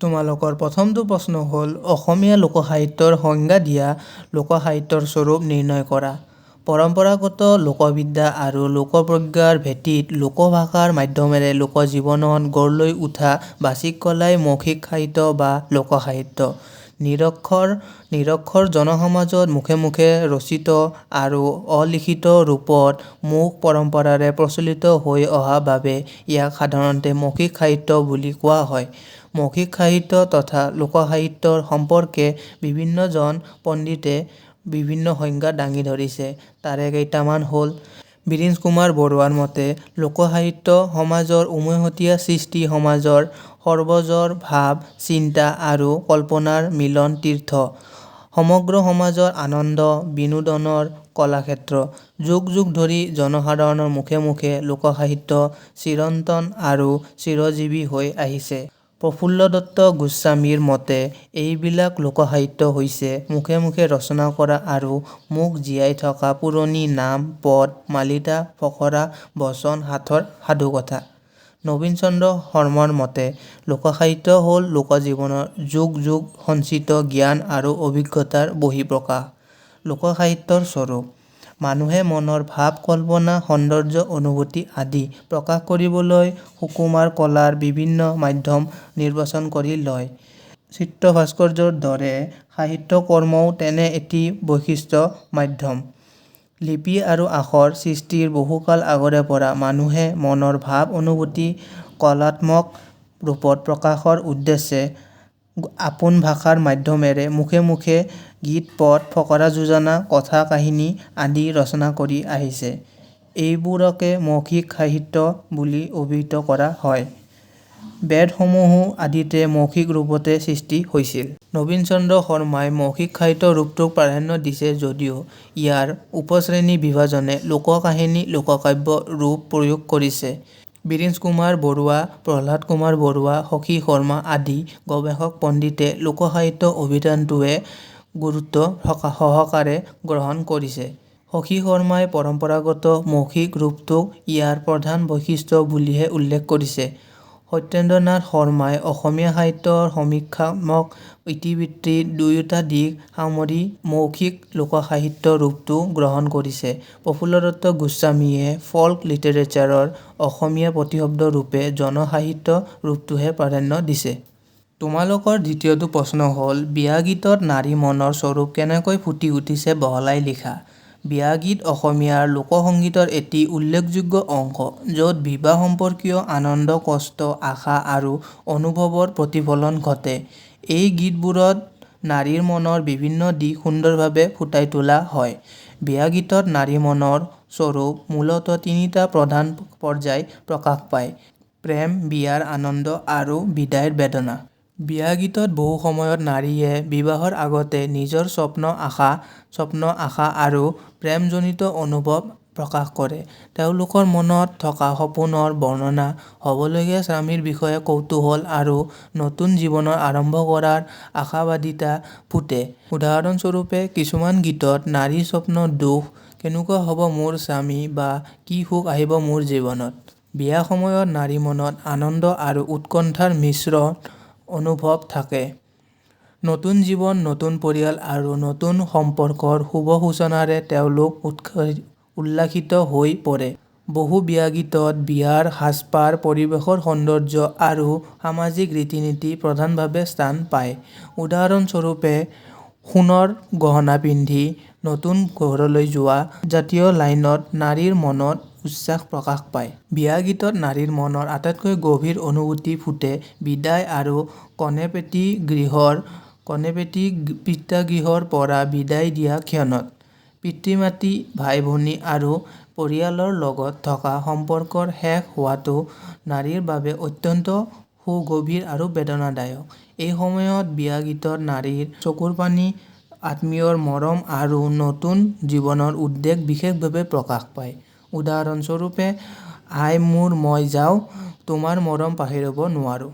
তোমালোকৰ প্ৰথমটো প্ৰশ্ন হ'ল অসমীয়া লোকসাহিত্যৰ সংজ্ঞা দিয়া লোকসাহিত্যৰ স্বৰূপ নিৰ্ণয় কৰা। পৰম্পৰাগত লোকবিদ্যা আৰু লোকপ্ৰজ্ঞাৰ ভেটিত লোকভাষাৰ মাধ্যমেৰে লোকজীৱনত গঢ় লৈ উঠা বাচিক কলাই মৌখিক সাহিত্য বা লোকসাহিত্য। নিৰক্ষৰ নিৰক্ষৰ জনসমাজত মুখে মুখে ৰচিত আৰু অলিখিত ৰূপত মৌখ পৰম্পৰাৰে প্ৰচলিত হৈ অহা বাবে ইয়াক সাধাৰণতে মৌখিক সাহিত্য বুলি কোৱা হয়। মৌখিক সাহিত্য তথা লোকসাহিত্যৰ সম্পৰ্কে বিভিন্নজন পণ্ডিতে বিভিন্ন সংজ্ঞা দাঙি ধৰিছে। তাৰে কেইটামান হ'ল বিৰিঞ্চ কুমাৰ বৰুৱাৰ মতে লোকসাহিত্য সমাজৰ উমৈহতীয়া সৃষ্টি সমাজৰ সৰ্বজৰ ভাব চিন্তা আৰু কল্পনাৰ মিলন তীৰ্থ। সমগ্ৰ সমাজৰ আনন্দ বিনোদনৰ কলাক্ষেত্ৰ। যুগ যুগ ধৰি জনসাধাৰণৰ মুখে মুখে লোকসাহিত্য চিৰন্তন আৰু চিৰজীৱী হৈ আহিছে। প্ৰফুল্ল দত্ত গোস্বামীৰ মতে এইবিলাক লোকসাহিত্য হৈছে মুখে মুখে ৰচনা কৰা আৰু মুখ জীয়াই থকা পুৰণি নাম পদ মালিতা ফকৰা বচন সাঁথৰ সাধুকথা। নবীন চন্দ্ৰ শৰ্মাৰ মতে লোকসাহিত্য হ'ল লোকজীৱনৰ যুগ যুগ সঞ্চিত জ্ঞান আৰু অভিজ্ঞতাৰ বহিঃপ্ৰকাশ। লোকসাহিত্যৰ স্বৰূপ। মানুহে মনৰ ভাব কল্পনা সৌন্দৰ্য অনুভূতি আদি প্ৰকাশ কৰিবলৈ সুকুমাৰ কলাৰ বিভিন্ন মাধ্যম নিৰ্বাচন কৰি লয়। চিত্ৰভাস্কৰ্যৰ দৰে সাহিত্য কৰ্মও তেনে এটি বৈশিষ্ট্য মাধ্যম। লিপি আৰু আখৰ সৃষ্টিৰ বহুকাল আগৰে পৰা মানুহে মনৰ ভাব অনুভূতি কলাত্মক ৰূপত প্ৰকাশৰ উদ্দেশ্যে আপোন ভাষাৰ মাধ্যমেৰে মুখে মুখে গীত পদ ফকৰা যোজনা কথা কাহিনী আদি ৰচনা কৰি আহিছে। এইবোৰকে মৌখিক সাহিত্য বুলি অভিহিত কৰা হয়। বেদসমূহো আদিতে মৌখিক ৰূপতে সৃষ্টি হৈছিল। নবীন চন্দ্ৰ শৰ্মাই মৌখিক সাহিত্য ৰূপটোক প্ৰাধান্য দিছে যদিও ইয়াৰ উপশ্ৰেণী বিভাজনে লোককাহিনী লোককাব্য ৰূপ প্ৰয়োগ কৰিছে। বিৰিঞ্চ কুমাৰ বৰুৱা প্ৰহ্লাদ কুমাৰ বৰুৱা শশী শৰ্মা আদি গৱেষক পণ্ডিতে লোকসাহিত্য অভিধানটোৱে গুৰুত্ব সহকাৰে গ্ৰহণ কৰিছে। শশী শৰ্মাই পৰম্পৰাগত মৌখিক ৰূপটোক ইয়াৰ প্ৰধান বৈশিষ্ট্য বুলিহে উল্লেখ কৰিছে। সত্যেন্দ্ৰ নাথ শৰ্মাই অসমীয়া সাহিত্যৰ সমীক্ষাত্মক ইতিবৃত্তিত দুয়োটা দিশ সামৰি মৌখিক লোকসাহিত্য ৰূপটো গ্ৰহণ কৰিছে। প্ৰফুল্ল দত্ত গোস্বামীয়ে ফল্ক লিটাৰেচাৰৰ অসমীয়া প্ৰতিশব্দ ৰূপে জনসাহিত্য ৰূপটোহে প্ৰাধান্য দিছে। তোমালোকৰ দ্বিতীয়টো প্ৰশ্ন হ'ল বিয়া গীতত নাৰী মনৰ স্বৰূপ কেনেকৈ ফুটি উঠিছে বহলাই লিখা? বিয়া গীত অসমীয়া লোকসংগীতৰ এটি উল্লেখযোগ্য অংশ য'ত বিবাহ সম্পৰ্কীয় আনন্দ কষ্ট আশা আৰু অনুভৱৰ প্ৰতিফলন ঘটে। এই গীতবোৰত নাৰীৰ মনৰ বিভিন্ন দিশ সুন্দৰভাৱে ফুটাই তোলা হয়। বিয়া গীতত নাৰী মনৰ স্বৰূপ মূলতঃ তিনিটা প্ৰধান পৰ্যায় প্ৰকাশ পায় প্ৰেম বিয়াৰ আনন্দ আৰু বিদায়ৰ বেদনা। বিয়া গীতত বহু সময়ত নাৰীয়ে বিবাহৰ আগতে নিজৰ স্বপ্ন আশা স্বপ্ন আশা আৰু প্ৰেমজনিত অনুভৱ প্ৰকাশ কৰে। তেওঁলোকৰ মনত থকা সপোনৰ বৰ্ণনা হবলগীয়া স্বামীৰ বিষয়ে কৌতূহল আৰু নতুন জীৱনৰ আৰম্ভ কৰাৰ আশাবাদিতা ফুটে। উদাহৰণস্বৰূপে কিছুমান গীতত নাৰীৰ স্বপ্নৰ দুখ কেনেকুৱা হব মোৰ স্বামী বা কি সুখ আহিব মোৰ জীৱনত? বিয়া সময়ত নাৰীৰ মনত আনন্দ আৰু উৎকন্ঠাৰ মিশ্ৰ অনুভৱ থাকে। নতুন জীৱন নতুন পৰিয়াল আৰু নতুন সম্পৰ্কৰ শুভ সূচনাৰে তেওঁলোক উল্লাসিত হৈ পৰে। বহু বিয়া গীতত বিয়াৰ সাজপাৰ পৰিৱেশৰ সৌন্দৰ্য আৰু সামাজিক ৰীতি নীতি প্ৰধানভাৱে স্থান পায়। উদাহৰণস্বৰূপে সোণৰ গহনা পিন্ধি নতুন ঘৰলৈ যোৱা জাতীয় লাইনত নাৰীৰ মনত উচ্ছ্বাস প্ৰকাশ পায়। বিয়া গীতত নাৰীৰ মনৰ আটাইতকৈ গভীৰ অনুভূতি ফুটে বিদায় আৰু কনেপেটি গৃহৰ কনেপেটি পিতৃগৃহৰ পৰা বিদায় দিয়া ক্ষণত। পিতৃ মাতৃ ভাই ভনী আৰু পৰিয়ালৰ লগত থকা সম্পৰ্কৰ শেষ হোৱাটো নাৰীৰ বাবে অত্যন্ত সুগভীৰ আৰু বেদনাদায়ক। এই সময়ত বিয়া গীতত নাৰীৰ চকুৰ পানী আত্মীয়ৰ মৰম আৰু নতুন জীৱনৰ উদ্বেগ বিশেষভাৱে প্ৰকাশ পায়। উদাহৰণস্বৰূপে আই মোৰ মই যাওঁ তোমাৰ মৰম পাহৰিব নোৱাৰো।